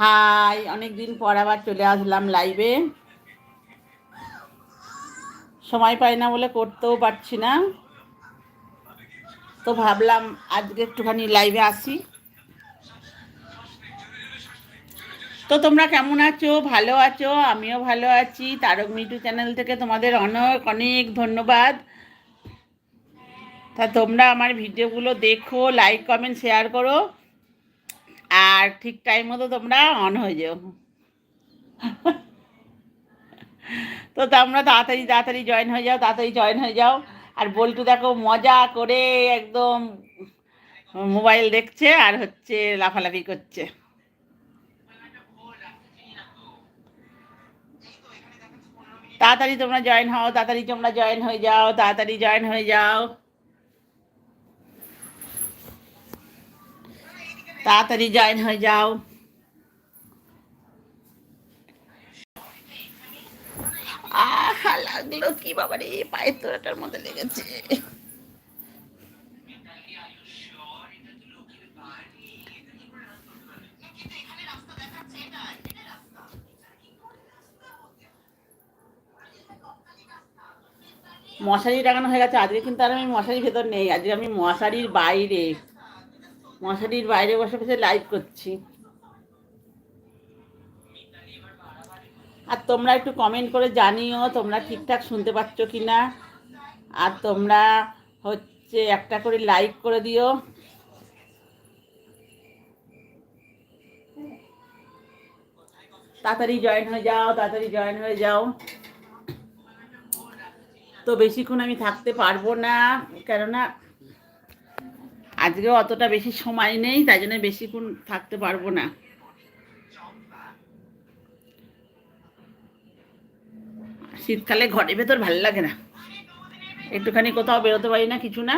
High অনেক দিন পর আবার চলে আসলাম লাইভে সময় পাই না বলে করতেও পারছি না। তো ভাবলাম আজকে একটুখানি লাইভে আসি। তো তোমরা কেমন আছো? ভালো আছো? আমিও ভালো আছি। তারক মিটু চ্যানেল থেকে তোমাদের অনেক অনেক ধন্যবাদ। তা তোমরা আমার ভিডিওগুলো দেখো লাইক কমেন্ট শেয়ার করো। আর ঠিক টাইম মতো তোমরা অন হয়ে যাও। তো তোমরা তাড়াতাড়ি তাড়াতাড়ি জয়েন হয়ে যাও, তাড়াতাড়ি জয়েন হয়ে যাও। আর বল্টু দেখো মজা করে একদম মোবাইল দেখছে আর হচ্ছে লাফালাফি করছে। তাড়াতাড়ি তোমরা জয়েন হও, তাড়াতাড়ি তোমরা জয়েন হয়ে যাও, তাড়াতাড়ি জয়েন হয়ে যাও। তাড়াতাড়ি জয়েন হয়ে যাও। আহা, লাগল কি বাবা রে পায়ের তোরাটার মধ্যে লেগেছে। মশারি টাঙানো হয়ে গেছে, আজকে কিন্তু আর আমি মশারির ভেতর নেই, আজকে আমি মশারির বাইরে। মশারির বাইরে বসে বসে লাইভ করছি। আর তোমরা একটু কমেন্ট করে জানিও, তোমরা ঠিকঠাক শুনতে পাচ্ছ কি না আর তোমরা হচ্ছে একটা করে লাইক করে দিও। তাড়াতাড়ি জয়েন হয়ে যাও, তাড়াতাড়ি জয়েন হয়ে যাও। তো বেশিক্ষণ আমি থাকতে পারব না, কেননা আজকেও অতটা বেশি সময় নেই, তাই জন্য বেশিক্ষণ থাকতে পারব না। শীতকালে ঘরে ভেতর ভালো লাগে না। একটুখানি কোথাও বেরোতে পারি না, কিছু না।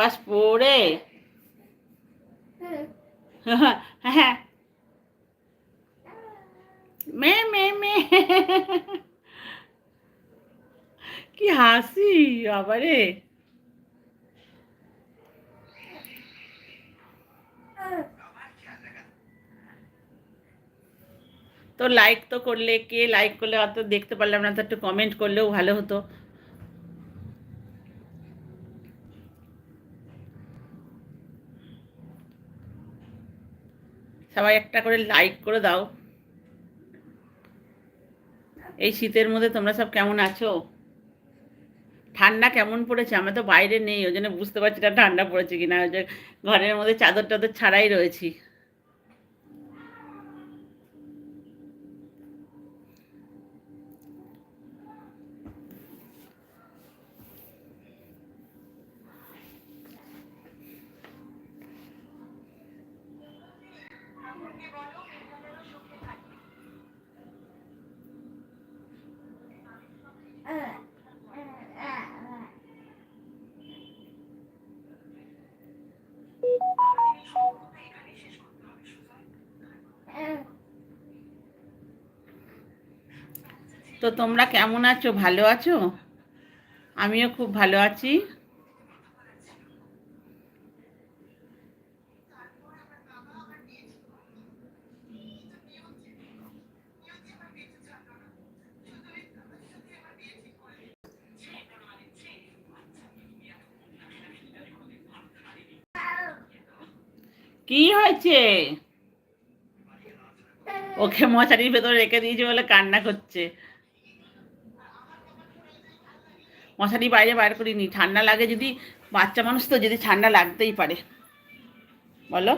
প্যাম্পাস পরে হ্যাঁ। মে মে মে। কি হাসি আবারে তো লাইক তো করলে কে লাইক করলে অত দেখতে পারলাম না তো একটু কমেন্ট করলেও ভালো হতো। সবাই একটা করে লাইক করে দাও। এই শীতের মধ্যে তোমরা সব কেমন আছো? ঠান্ডা কেমন পড়েছে? আমি তো বাইরে নেই, ওই জন্য বুঝতে পারছি না ঠান্ডা পড়েছে কিনা। ওই যে ঘরের মধ্যে চাদর টাদর ছাড়াই রয়েছি। তো তোমরা কেমন আছো? ভালো আছো? আমিও খুব ভালো আছি। কি হয়েছে? ওকে মশারির ভেতরে রেখে দিয়েছে বলে কান্না করছে। মশারি বাইরে বার করিনি, ঠান্ডা লাগে যদি, বাচ্চা মানুষ তো যদি ঠান্ডা লাগতেই পারে। বলো?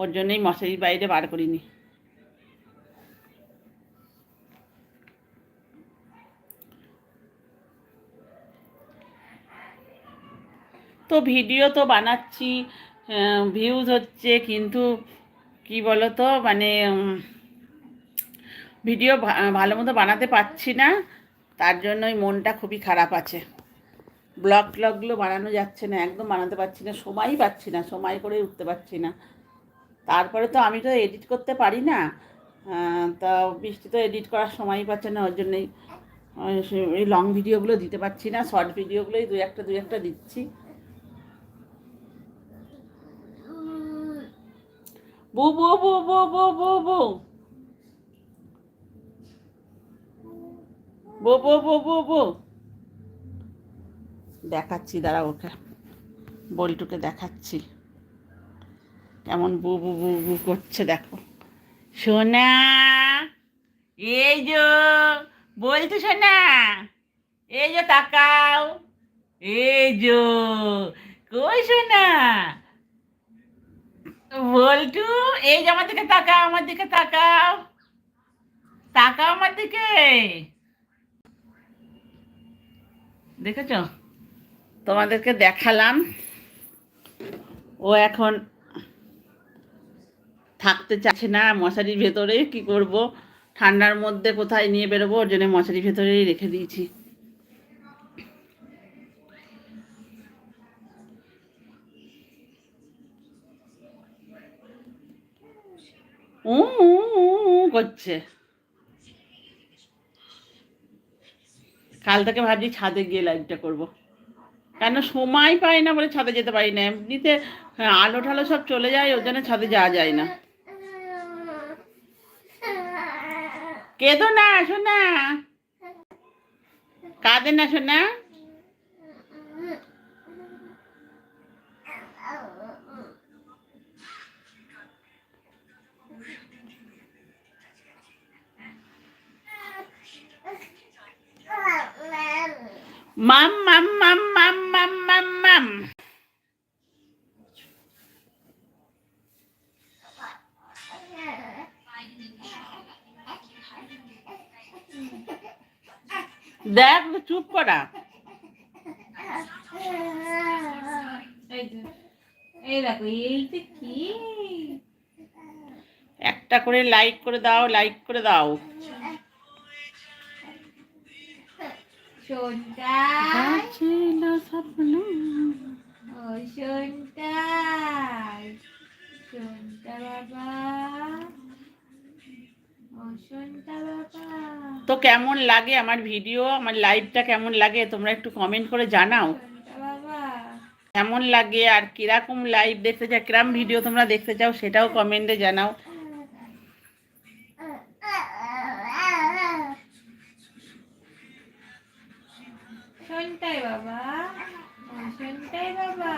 ওর জন্যই মশারির বাইরে বার করিনি। তো ভিডিও তো বানাচ্ছি ভিউজ হচ্ছে কিন্তু কি বলো তো মানে ভিডিও ভালো মতো বানাতে পারছি না। তার জন্যই মনটা খুবই খারাপ আছে। ব্লগ ট্লগগুলো বানানো যাচ্ছে না, একদম বানাতে পারছি না, সময়ই পাচ্ছি না, সময় করে উঠতে পারছি না। তারপরে তো আমি তো এডিট করতে পারি না। তা বৃষ্টি তো এডিট করার সময়ই পাচ্ছে না, ওর জন্যই এই লং ভিডিওগুলো দিতে পারছি না শর্ট ভিডিওগুলোই দু একটা দু একটা দিচ্ছি। বু বু বু বু বু বু বু বু বু বু বু বু দেখাচ্ছি দাঁড়া ওকে বল্টুকে দেখাচ্ছি কেমন বু বু বু বু করছে দেখো সোনা এই যে বলছো সোনা এই যে তাকাও এই যে কই সোনা বল্টু, এই যে আমার দিকে তাকাও, আমার দিকে তাকাও। তাকাও আমার দিকে। দেখেছ? তোমাদেরকে দেখালাম। ও এখন থাকতে চাচ্ছে না মশারির ভেতরে, কি করব? ঠান্ডার মধ্যে কোথায় নিয়ে বেরোবো? ওর জন্য মশারির ভেতরেই রেখে দিয়েছি। করছে। কাল থেকে ভাবছি ছাদে গিয়ে লাইভটা করব। কেন সময় পাই না বলে ছাদে যেতে পারি না। এমনিতে হ্যাঁ, আলো ঠালো সব চলে যায় ওর জন্য ছাদে যাওয়া যায় না। কেঁদো না শোনা কাঁদে না শোনা মাম মাম মাম মাম মাম মাম মাম দেখ চুপ করা। এই দেখো এইটা কি? একটা করে লাইক করে দাও লাইক করে দাও। ছিল স্বপ্ন। ও বাবা। তো কেমন লাগে আমার ভিডিও? আমার লাইভটা কেমন লাগে? তোমরা একটু কমেন্ট করে জানাও। কেমন লাগে? আর কীরকম লাইভ দেখতে চাও? কীরকম ভিডিও তোমরা দেখতে চাও? সেটাও কমেন্টে জানাও। শুনতাই বাবা। শুনতাই বাবা।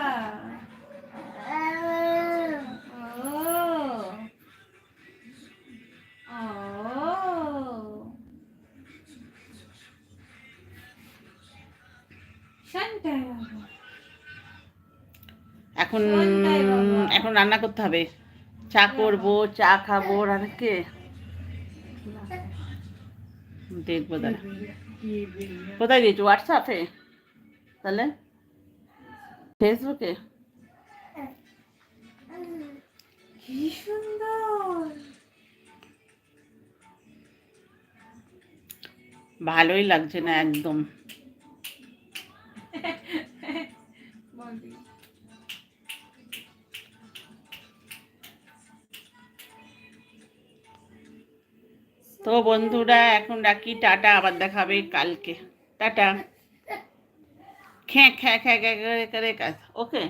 এখন এখন রান্না করতে হবে। চা করব চা খাব রান্নাকে দেখব দাদা কোথায় দিয়েছ হোয়াটসঅ্যাপে তাহলে ফেসবুকে কি সুন্দর ভালোই লাগছে না একদম তো বন্ধুরা এখন রাখি টাটা আবার দেখাবে কালকে। টাটা। খ্যাঁ খ্যাঁ খ্যাঁ খ্যাঁ করে করে কাজ ওকে।